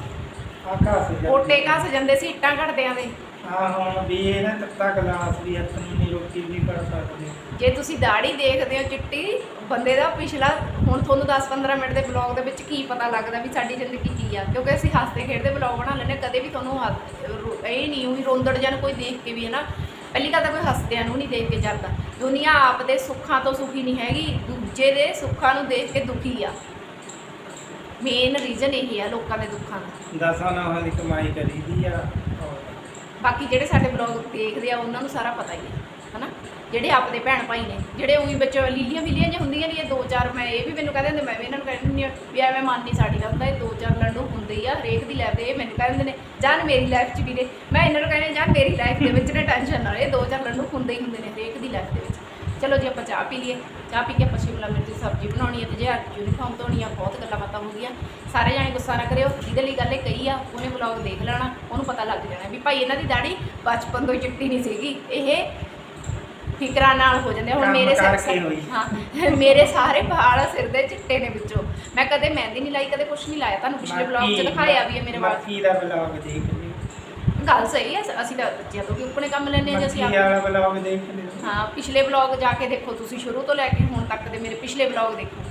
ਆਕਾਸ਼ ਕੋਟੇ ਘਸ ਜਾਂਦੇ ਸੀ ਇੱਟਾਂ ਘੜਦਿਆਂ ਦੇ। ਆ ਹੁਣ ਵੀ ਇਹ ਨਾ ਤੱਤਾ ਗਲਾਸ ਵੀ ਹੱਥ ਨੂੰ ਨਹੀਂ ਰੋਟੀ ਵੀ ਕਰ ਸਕਦੇ। ਜੇ ਤੁਸੀਂ ਦਾੜੀ ਦੇਖਦੇ ਹੋ ਚਿੱਟੀ ਬੰਦੇ ਦਾ ਪਿਛਲਾ ਹੁਣ ਤੁਹਾਨੂੰ 10-15 ਮਿੰਟ ਦੇ ਬਲੌਗ ਦੇ ਵਿੱਚ ਕੀ ਪਤਾ ਲੱਗਦਾ ਵੀ ਸਾਡੀ ਜ਼ਿੰਦਗੀ ਕੀ ਆ ਕਿਉਂਕਿ ਅਸੀਂ ਹੱਸਦੇ ਖੇਡਦੇ ਬਲੌਗ ਬਣਾ ਲੈਂਦੇ ਕਦੇ ਵੀ ਤੁਹਾਨੂੰ ਹੱਸ- ਰੋ- ਇਹ ਨਹੀਂ ਹੋਈ ਰੋਂਦੜ ਜਨ ਕੋਈ ਦੇਖ ਕੇ ਵੀ ਹੈ ਨਾ ਪਹਿਲੀ ਗੱਲ ਤਾਂ ਕੋਈ ਹੱਸਦਿਆਂ ਨੂੰ ਨਹੀਂ ਦੇਖ ਕੇ ਜਾਂਦਾ। ਦੁਨੀਆ ਆਪ ਦੇ ਸੁੱਖਾਂ ਤੋਂ ਸੁਖੀ ਨਹੀਂ ਹੈਗੀ ਦੂਜੇ ਦੇ ਸੁੱਖਾਂ ਨੂੰ ਦੇਖ ਕੇ ਦੁਖੀ ਆ। ਮੇਨ ਰੀਜ਼ਨ ਇਹ ਆ ਲੋਕਾਂ ਦੇ ਦੁੱਖਾਂ ਦਾ। ਦਸਾਂ ਨਾਹਾਂ ਦੀ ਕਮਾਈ ਕਰੀਦੀ ਆ। ਬਾਕੀ ਜਿਹੜੇ ਸਾਡੇ ਬਲੌਗ ਦੇਖਦੇ ਆ, ਉਹਨਾਂ ਨੂੰ ਸਾਰਾ ਪਤਾ ਹੀ ਹੈ, ਹਨਾ? ਜਿਹੜੇ ਆਪਦੇ ਭੈਣ ਭਾਈ ਨੇ, ਜਿਹੜੇ ਉਹੀ ਬੱਚੇ ਲੀਲੀਆਂ ਮਿਲੀਆਂ ਜਿਹੀਆਂ ਹੁੰਦੀਆਂ ਨੇ, ਇਹ ਦੋ ਚਾਰ ਮੈਂ ਇਹ ਵੀ ਮੈਨੂੰ ਕਹਿੰਦੇ ਹੁੰਦੇ, ਮੈਂ ਵੀ ਇਹਨਾਂ ਨੂੰ ਕਹਿੰਦੀ ਹੁੰਦੀ ਹਾਂ ਵੀ ਐਵੇਂ ਮਨ ਨਹੀਂ ਸਾਡੀ ਦਾ ਹੁੰਦਾ, ਇਹ ਦੋ ਚਾਰ ਲੰਡੂ ਹੁੰਦੇ ਹੀ ਆ, ਹਰੇਕ ਦੀ ਲਾਈਫ ਦੇ ਇਹ ਮੈਨੂੰ ਕਹਿੰਦੇ ਨੇ, ਜਾਨ ਮੇਰੀ ਲਾਈਫ 'ਚ ਵੀਰੇ। ਮੈਂ ਇਹਨਾਂ ਨੂੰ ਕਹਿੰਦੀ ਜਾਂ ਮੇਰੀ ਲਾਈਫ ਦੇ ਵਿੱਚ ਨੇ ਟੈਨਸ਼ਨ ਨਾ ਇਹ ਦੋ ਚਾਰ ਲੰਡੂ ਹੁੰਦੇ ਹੀ ਹੁੰਦੇ ਨੇ, ਹਰੇਕ ਦੀ ਲਾਈਫ ਦੇ ਵਿੱਚ। ਚਲੋ ਜੀ ਆਪਾਂ ਚਾਹ ਪੀ ਲਈਏ। ਚਾਹ ਪੀ ਕੇ ਆਪਾਂ ਸ਼ਿਮਲਾ ਮਿਰਚ ਦੀ ਸਬਜ਼ੀ ਬਣਾਉਣੀ ਹੈ ਤੇ ਜੇ ਅੱਜ ਯੂਨੀਫਾਰਮ ਧੋਣੀ ਆ ਬਹੁਤ ਗੱਲਾਂ ਬਾਤਾਂ ਹੋ ਗਈਆਂ ਸਾਰੇ ਜਾਣੇ ਗੁੱਸਾ ਨਾ ਕਰਿਓ ਜਿਹਦੇ ਲਈ ਗੱਲ ਇਹ ਕਹੀ ਆ ਉਹਨੇ ਵਲੌਗ ਦੇਖ ਲੈਣਾ ਉਹਨੂੰ ਪਤਾ ਲੱਗ ਜਾਣਾ ਵੀ ਭਾਈ ਇਹਨਾਂ ਦੀ ਦਾੜੀ ਬਚਪਨ ਤੋਂ ਹੀ ਚਿੱਟੀ ਨਹੀਂ ਸੀਗੀ। ਇਹ ਫਿਕਰਾਂ ਨਾਲ ਹੋ ਜਾਂਦੇ। ਹੁਣ ਮੇਰੇ ਸਿਰ। ਹਾਂ ਮੇਰੇ ਸਾਰੇ ਵਾਲ ਸਿਰ ਦੇ ਚਿੱਟੇ ਨੇ ਵਿੱਚੋਂ। ਮੈਂ ਕਦੇ ਮਹਿੰਦੀ ਨਹੀਂ ਲਾਈ ਕਦੇ ਕੁਝ ਨਹੀਂ ਲਾਇਆ। ਤੁਹਾਨੂੰ ਪਿਛਲੇ ਵਲੌਗ 'ਚ ਦਿਖਾਇਆ ਵੀ ਹੈ ਮੇਰੇ ਵਾਲ। ਮੱਕੀ ਦਾ ਬਲੌਗ ਦੇਖ ਗੱਲ ਸਹੀ ਹੈ ਅਸੀਂ ਤਾਂ ਬੱਚਿਆਂ ਤੋਂ ਵੀ ਆਪਣੇ ਕੰਮ ਲੈਣੇ ਜੇ ਅਸੀਂ ਆਪ। ਵਾਲਾ ਬਲੌਗ ਦੇਖ ਲਿਓ ਹਾਂ ਪਿਛਲੇ ਵਲੌਗ ਜਾ ਕੇ ਦੇਖੋ ਤੁਸੀਂ ਸ਼ੁਰੂ ਤੋਂ ਲੈ ਕੇ ਹੁਣ ਤੱਕ ਦੇ ਮੇਰੇ ਪਿਛਲੇ ਵਲੌਗ ਦੇਖੋ।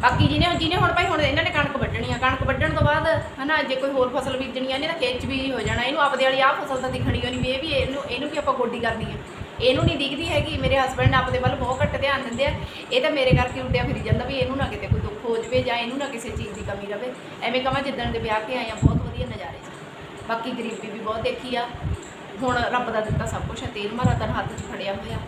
ਬਾਕੀ ਜਿਹਨੇ ਜਿਹਨੇ ਹੁਣ ਭਾਈ ਹੁਣ ਇਹਨਾਂ ਨੇ ਕਣਕ ਵੱਢਣੀ ਆ ਕਣਕ ਵੱਢਣ ਤੋਂ ਬਾਅਦ ਹਨਾ ਜੇ ਕੋਈ ਹੋਰ ਫਸਲ ਬੀਜਣੀ ਆ ਇਹਨੇ ਤਾਂ ਖੇਤ 'ਚ ਵੀ ਹੋ ਜਾਣਾ ਇਹਨੂੰ ਆਪਦੇ ਵਾਲੀ ਆਹ ਫਸਲ ਤਾਂ ਦਿਖਣੀ ਹੋਣੀ ਵੀ ਇਹ ਵੀ ਇਹਨੂੰ ਇਹਨੂੰ ਵੀ ਆਪਾਂ ਗੋਡੀ ਕਰਨੀ ਆ। ਇਹਨੂੰ ਨਹੀਂ ਦਿਖਦੀ ਹੈਗੀ ਮੇਰੇ ਹਸਬੰਡ ਆਪਦੇ ਵੱਲ ਬਹੁਤ ਘੱਟ ਧਿਆਨ ਦਿੰਦੇ ਆ। ਇਹ ਤਾਂ ਮੇਰੇ ਕਰਕੇ ਉੱਡਿਆ ਫਿਰੀ ਜਾਂਦਾ ਵੀ ਇਹਨੂੰ ਨਾ ਕਿਤੇ ਕੋਈ ਦੁੱਖ ਹੋ ਜਾਵੇ ਜਾਂ ਇਹਨੂੰ ਨਾ ਕਿਸੇ ਚੀਜ਼ ਦੀ ਕਮੀ ਰਵੇ। ਐਵੇਂ ਕਹਾਂ ਜਿੱਦਣ ਦੇ ਵਿਆਹ ਕੇ ਆਏ ਆ ਬਹੁਤ ਵਧੀਆ ਨਜ਼ਾਰੇ ਸੀ ਬਾਕੀ ਗਰੀਬੀ ਵੀ ਬਹੁਤ ਦੇਖੀ ਆ। ਹੁਣ ਰੱਬ ਦਾ ਦਿੱਤਾ ਸਭ ਕੁਝ ਹੈ। ਤੇਲ ਮਾਰਾ ਤਨ ਹੱਥ 'ਚ ਫੜਿਆ ਹੋਇਆ।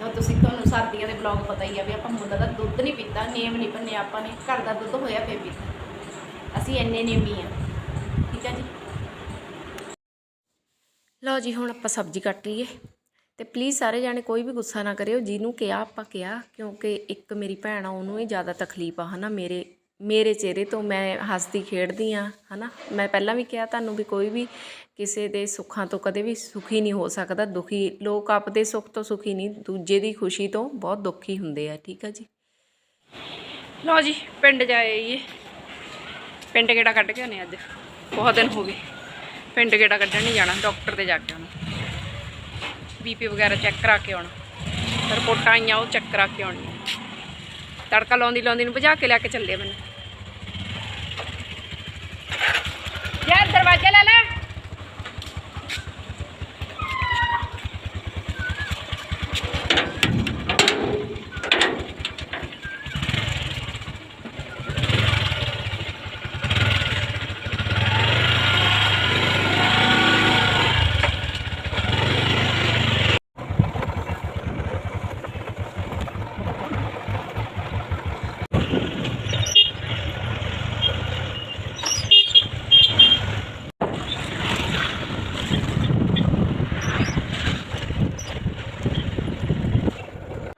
ਤਾਂ ਤੁਸੀਂ ਤੁਹਾਨੂੰ ਸਰਦੀਆਂ ਦੇ ਬਲੌਗ ਪਤਾ ਹੀ ਆ ਵੀ ਆਪਾਂ ਮੁੱਲ ਦਾ ਦੁੱਧ ਨਹੀਂ ਪੀਤਾ, ਨੇਮ ਨਹੀਂ ਭੰਨਿਆ ਆਪਾਂ ਨੇ। ਘਰ ਦਾ ਦੁੱਧ ਹੋਇਆ ਫੇਰ ਪੀਤਾ ਅਸੀਂ ਇੰਨੇ ਨੇਮੀ ਆ। ਠੀਕ ਹੈ ਜੀ? ਲਓ ਜੀ, ਹੁਣ ਆਪਾਂ ਸਬਜ਼ੀ ਕੱਟ ਲਈਏ। ਤੇ ਪਲੀਜ਼ ਸਾਰੇ ਜਾਣੇ ਕੋਈ ਵੀ ਗੁੱਸਾ ਨਾ ਕਰਿਓ। ਜਿਹਨੂੰ ਕਿਹਾ ਆਪਾਂ ਕਿਹਾ, ਕਿਉਂਕਿ ਇੱਕ ਮੇਰੀ ਭੈਣ ਆ, ਉਹਨੂੰ ਹੀ ਜ਼ਿਆਦਾ ਤਕਲੀਫ ਆ, ਹਨਾ? ਮੇਰੇ ਮੇਰੇ ਚਿਹਰੇ ਤੋਂ ਮੈਂ ਹੱਸਦੀ ਖੇਡਦੀ ਆ ਹਨਾ? ਮੈਂ ਪਹਿਲਾਂ ਵੀ ਕਿਹਾ ਤੁਹਾਨੂੰ ਵੀ ਕੋਈ ਵੀ ਕਿਸੇ ਦੇ ਸੁੱਖਾਂ ਤੋਂ ਕਦੇ ਵੀ ਸੁਖੀ ਨਹੀਂ ਹੋ ਸਕਦਾ, ਦੁਖੀ ਲੋਕ ਆਪਦੇ ਸੁੱਖ ਤੋਂ ਸੁਖੀ ਨਹੀਂ, ਦੂਜੇ ਦੀ ਖੁਸ਼ੀ ਤੋਂ ਬਹੁਤ ਦੁਖੀ ਹੁੰਦੇ ਆ, ਠੀਕ ਆ ਜੀ? ਲਓ ਜੀ, ਪਿੰਡ ਜਾਏ ਇਹ ਪਿੰਡ ਕਿਹੜਾ ਕੱਢ ਕੇ ਆਨੇ ਅੱਜ। ਬਹੁਤ ਦਿਨ ਹੋ ਗਏ। ਪਿੰਡ ਕਿਹੜਾ ਕੱਢਣ ਨਹੀਂ ਜਾਣਾ, ਡਾਕਟਰ ਤੇ ਜਾ ਕੇ ਆਉਣਾ। ਬੀਪੀ ਵਗੈਰਾ ਚੈੱਕ ਕਰਾ ਕੇ ਆਉਣਾ। ਰਿਪੋਰਟਾਂ ਆਈਆਂ, ਉਹ ਚੈੱਕ ਕਰਾ ਕੇ ਆਉਣੀਆਂ। ਤੜਕਾ ਲਾਉਂਦੀ ਲਾਉਂਦੀ ਨੂੰ ਭਜਾ ਕੇ ਲੈ ਕੇ ਚੱਲੇ ਮੈਨੂੰ ਯਾਰ ਦਰਵਾਜ਼ਾ ਲੈ ਲੈ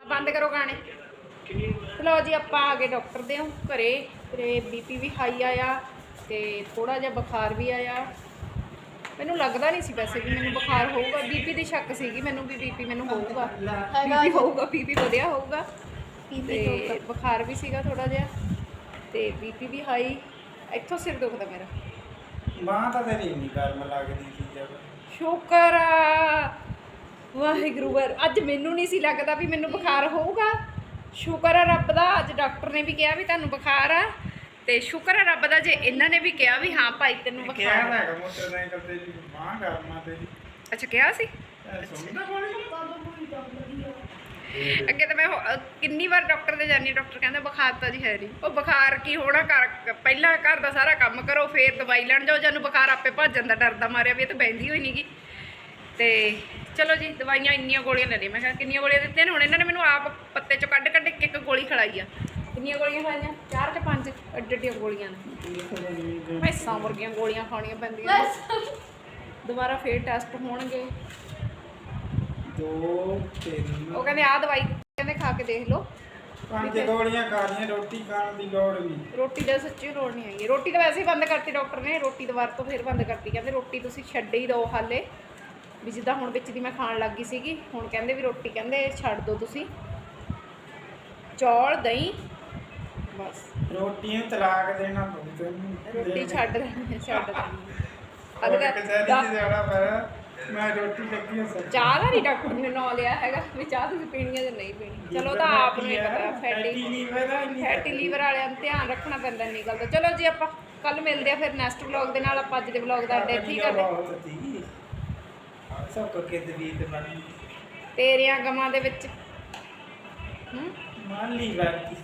ਬੰਦ ਕਰੋ ਗਾਣੇ ਲਓ ਜੀ ਆਪਾਂ ਆ ਗਏ ਡਾਕਟਰ ਦੇ ਘਰੇ ਤੇ ਬੀਪੀ ਵੀ ਹਾਈ ਆਇਆ ਤੇ ਥੋੜਾ ਜਿਹਾ ਬੁਖਾਰ ਵੀ ਆਇਆ। ਮੈਨੂੰ ਲੱਗਦਾ ਨਹੀਂ ਸੀ ਵੈਸੇ ਵੀ ਮੈਨੂੰ ਬੁਖਾਰ ਹੋਊਗਾ। ਬੀਪੀ ਦੀ ਸ਼ੱਕ ਸੀਗੀ ਮੈਨੂੰ ਵੀ ਬੀਪੀ ਮੈਨੂੰ ਹੋਊਗਾ। ਬੀਪੀ ਹੋਊਗਾ ਬੀਪੀ ਵਧਿਆ ਹੋਊਗਾ। ਤੇ ਬੁਖਾਰ ਵੀ ਸੀਗਾ ਥੋੜਾ ਜਿਹਾ। ਤੇ ਬੀਪੀ ਵੀ ਹਾਈ ਇੱਥੋਂ ਸਿਰ ਦੁਖਦਾ ਮੇਰਾ। ਬਾਂਹ ਤਾਂ ਤੇਰੀ ਨਹੀਂ ਗਰਮ ਲੱਗਦੀ ਸੀ ਜਦ। ਸ਼ੁਕਰ ਵਾਹਿਗੁਰੂ ਵਰ ਅੱਜ ਮੈਨੂੰ ਨਹੀਂ ਸੀ ਲੱਗਦਾ ਵੀ ਮੈਨੂੰ ਬੁਖਾਰ ਹੋਊਗਾ। ਸ਼ੁਕਰ ਆ ਰੱਬ ਦਾ ਅੱਜ ਡਾਕਟਰ ਨੇ ਵੀ ਕਿਹਾ ਵੀ ਤੁਹਾਨੂੰ ਬੁਖਾਰ ਆ ਤੇ ਸ਼ੁਕਰ ਆ ਰੱਬ ਦਾ ਜੇ ਇਹਨਾਂ ਨੇ ਵੀ ਕਿਹਾ ਵੀ ਹਾਂ ਭਾਈ ਤੈਨੂੰ ਕਿਹਾ ਬੁਖਾਰ ਆ। ਹੈਗਾ ਮੋਟਰਸਾਈਕਲ ਤੇ ਅੱਛਾ ਕਿਹਾ ਸੀ? ਇਹ ਸੁਣਦਾ ਕੋਣੀ ਅੱਗੇ ਤਾਂ ਮੈਂ ਹੋ- ਅਹ ਕਿੰਨੀ ਵਾਰ ਡਾਕਟਰ ਦੇ ਜਾਨੀ ਡਾਕਟਰ ਕਹਿੰਦਾ ਬੁਖਾਰ ਤਾਂ ਜੀ ਹੈ ਨਹੀਂ। ਉਹ ਬੁਖਾਰ ਕੀ ਹੋਣਾ ਘਰ ਪਹਿਲਾਂ ਘਰ ਦਾ ਸਾਰਾ ਕੰਮ ਕਰੋ ਫੇਰ ਦਵਾਈ ਲੈਣ ਜਾਓ ਜਾਨੂੰ ਬੁਖਾਰ ਆਪੇ ਭੱਜ ਜਾਂਦਾ ਡਰਦਾ ਮਾਰਿਆ ਵੀ ਇਹ ਤਾਂ ਬੈਂਦੀ ਹੋਈ ਨਹੀਂਗੀ ਤੇ ਚਲੋ ਜੀ ਦਵਾਈਆਂ ਇੰਨੀਆਂ ਗੋਲੀਆਂ ਲੈ ਲਈਆਂ ਮੈਂ ਕਿਹਾ ਕਿੰਨੀਆਂ ਗੋਲੀਆਂ ਦਿੱਤੀਆਂ ਨੇ? ਹੁਣ ਇਹਨਾਂ ਨੇ ਮੈਨੂੰ ਆਪ ਪੱਤੇ ਚੋਂ ਕੱਢ ਕੱਢ ਇੱਕ ਇੱਕ ਗੋਲੀ ਖਿਲਾਈ ਆ। ਕਿੰਨੀਆਂ ਗੋਲੀਆਂ ਖਾਈਆਂ ਚਾਰ ਤੇ ਪੰਜ? ਅੱਡ ਅੱਡੀਆਂ ਗੋਲੀਆਂ ਨੇ। ਮੈਸਾਂ ਵਰਗੀਆਂ ਗੋਲੀਆਂ ਖਾਣੀਆਂ ਪੈਂਦੀਆਂ ਨੇ। ਦੁਬਾਰਾ ਫੇਰ ਟੈਸਟ ਹੋਣਗੇ। ਦੋ ਤਿੰਨ। ਉਹ ਕਹਿੰਦੇ ਆਹ ਦਵਾਈ ਕਹਿੰਦੇ ਖਾ ਕੇ ਦੇਖ ਲਓ। ਪੰਜ ਗੋਲੀਆਂ ਖਾ ਲਈਆਂ ਰੋਟੀ ਖਾਣ ਦੀ ਲੋੜ ਨਹੀਂ ਰੋਟੀ ਦਾ ਸੱਚੀ ਲੋੜ ਨਹੀਂ ਹੈਗੀ। ਰੋਟੀ ਤਾਂ ਵੈਸੇ ਹੀ ਬੰਦ ਕਰਤੀ ਡਾਕਟਰ ਨੇ। ਰੋਟੀ ਦੁਬਾਰਾ ਤੋਂ ਫਿਰ ਬੰਦ ਕਰਤੀ। ਕਹਿੰਦੇ ਰੋਟੀ ਤੁਸੀਂ ਛੱਡ ਹੀ ਦਿਓ ਹਾਲੇ। ਵੀ ਜਿੱਦਾਂ ਹੁਣ ਵਿੱਚ ਦੀ ਮੈਂ ਖਾਣ ਲੱਗ ਗਈ ਸੀਗੀ ਹੁਣ ਕਹਿੰਦੇ ਵੀ ਰੋਟੀ ਕਹਿੰਦੇ ਛੱਡ ਦਿਓ ਤੁਸੀਂ। ਚੌਲ ਦਹੀਂ ਬਸ। ਰੋਟੀ ਨੂੰ ਤਲਾਕ ਦੇਣਾ ਪਊ ਤੈਨੂੰ ਰੋਟੀ ਛੱਡ ਦੇਣੀ ਛੱਡ ਦੇਣੀ। ਅਦ ਕਚਹਿਰੀ ਚ ਜਾਣਾ ਪਰ ਮੈਂ ਰੋਟੀ ਲੱਗੀ ਹਾਂ ਚਾਹ ਦਾ ਨਹੀਂ ਡਾਕਟਰ ਨੇ ਨਾਂ ਲਿਆ ਹੈਗਾ ਵੀ ਚਾਹ ਤੁਸੀਂ ਪੀਣੀ ਹੈ ਜਾਂ ਨਹੀਂ ਪੀਣੀ। ਚਲੋ ਤਾਂ ਆਪ ਨੂੰ ਹੀ ਪਤਾ ਫੈਟੀ ਲੀਵਰ ਫੈਟੀ ਲੀਵਰ ਵਾਲਿਆਂ ਨੂੰ ਧਿਆਨ ਰੱਖਣਾ ਪੈਂਦਾ ਇੰਨੀ ਗੱਲ ਦਾ। ਚਲੋ ਜੀ ਆਪਾਂ ਕੱਲ ਮਿਲਦੇ ਆ ਫਿਰ ਨੈਕਸਟ ਵਲੌਗ ਦੇ ਨਾਲ ਆਪਾਂ ਅੱਜ ਦੇ ਵਲੌਗ ਦਾ ਅੱਡੇ ਠੀਕ ਕਰਦੇ ਬਹੁਤ ਸੀ ਸਭ ਕੋ ਕੇ ਦਵੀ ਤੇ ਬਣ ਤੇਰੀਆਂ ਗਮਾਂ ਦੇ ਵਿੱਚ। ਹੂੰ? ਲੀਵਰ ਕੀ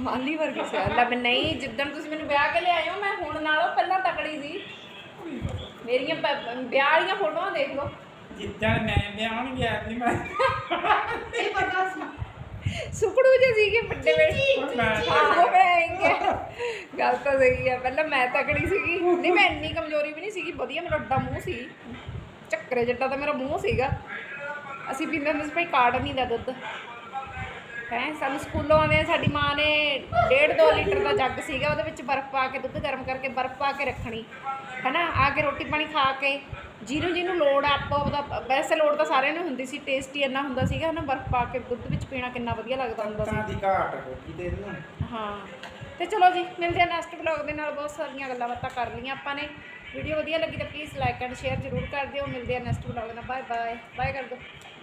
ਮਾਲੀ ਵਰਗੀ ਸੀ। ਅੱਲਾ ਮੈਂ ਨਹੀਂ ਜਿੱਦਣ ਤੁਸੀਂ ਮੈਨੂੰ ਵਿਆਹ ਕੇ ਲਿਆਏ ਹੋ ਮੈਂ ਹੁਣ ਨਾਲੋਂ ਪਹਿਲਾਂ ਤਕੜੀ ਸੀ। ਮੇਰੀਆਂ ਪ- ਵਿਆਹ ਵਾਲੀਆਂ ਫੋਟੋਆਂ ਦੇਖ ਲਓ। ਜਿੱਦਣ ਮੈਂ ਵਿਆਹ ਨੂੰ ਗਿਆ ਸੀ ਮੈਂ ਇਹ ਪਤਾ ਸੀ। ਸੁਕੜੂ ਜੇ ਸੀਗੇ ਵੱਡੇ ਵੇਲੇ। ਹੁਣ ਮੈਂ ਆਹੋ ਮੈਂ ਕਿਹਾ। ਗੱਲ ਤਾਂ ਸਹੀ ਆ। ਪਹਿਲਾਂ ਮੈਂ ਤਕੜੀ ਸੀਗੀ। ਨਹੀਂ ਮੈਂ ਇੰਨੀ ਕਮਜ਼ੋਰੀ ਵੀ ਨਹੀਂ ਸੀਗੀ। ਵਧੀਆ ਮੇਰਾ ਅੱਡਾ ਮੂੰਹ ਸੀ। ਚੱਕਰੇ ਜੱਟਾ ਤਾਂ ਮੇਰਾ ਮੂੰਹ ਸੀਗਾ। ਅਸੀਂ ਪੀਂਦੇ ਹੁੰਦੇ ਸੀ ਭਾਈ ਕਾੜਨੀ ਦਾ ਦੁੱਧ। ਹੈ ਸਾਨੂੰ ਸਕੂਲੋਂ ਆਉਂਦੇ ਸਾਡੀ ਮਾਂ ਨੇ 1.5 2 ਲੀਟਰ ਦਾ ਜੱਗ ਸੀਗਾ ਉਹਦੇ ਵਿੱਚ ਬਰਫ਼ ਪਾ ਕੇ ਦੁੱਧ ਗਰਮ ਕਰਕੇ ਬਰਫ਼ ਪਾ ਕੇ ਰੱਖਣੀ। ਹੈਨਾ ਆ ਕੇ ਰੋਟੀ ਪਾਣੀ ਖਾ ਕੇ ਜਿਹਨੂੰ ਜਿਹਨੂੰ ਲੋੜ ਆ ਆਪੋ ਉਹਦਾ ਵੈਸੇ ਲੋੜ ਤਾਂ ਸਾਰਿਆਂ ਨੂੰ ਹੁੰਦੀ ਸੀ ਟੇਸਟੀ ਇੰਨਾ ਹੁੰਦਾ ਸੀਗਾ ਹਨਾ ਬਰਫ਼ ਪਾ ਕੇ ਦੁੱਧ ਵਿੱਚ ਪੀਣਾ ਕਿੰਨਾ ਵਧੀਆ ਲੱਗਦਾ ਹੁੰਦਾ ਸੀ। ਦੀ ਘਾਟ ਹੋ ਗਈ ਤੇ ਇਹਨੂੰ। ਹਾਂ ਤੇ ਚਲੋ ਜੀ ਮਿਲਦੇ ਆ ਨੈਕਸਟ ਵਲੌਗ ਦੇ ਨਾਲ ਬਹੁਤ ਸਾਰੀਆਂ ਗੱਲਾਂ ਬਾਤਾਂ ਕਰ ਲਈਆਂ ਆਪਾਂ ਨੇ। ਵੀਡੀਓ ਵਧੀਆ ਲੱਗੀ ਤਾਂ ਪਲੀਜ਼ ਲਾਈਕ ਐਂਡ ਸ਼ੇਅਰ ਜ਼ਰੂਰ ਕਰ ਦਿਓ। ਮਿਲਦੇ ਆ ਨੈਕਸਟ ਵਲੌਗ ਨਾਲ। ਬਾਏ ਬਾਏ ਬਾਏ ਕਰ ਦਿਓ।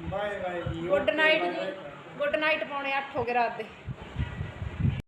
Bye bye good night. Good night ਪੌਣੇ 8 ਹੋ ਗਏ ਰਾਤ ਦੇ।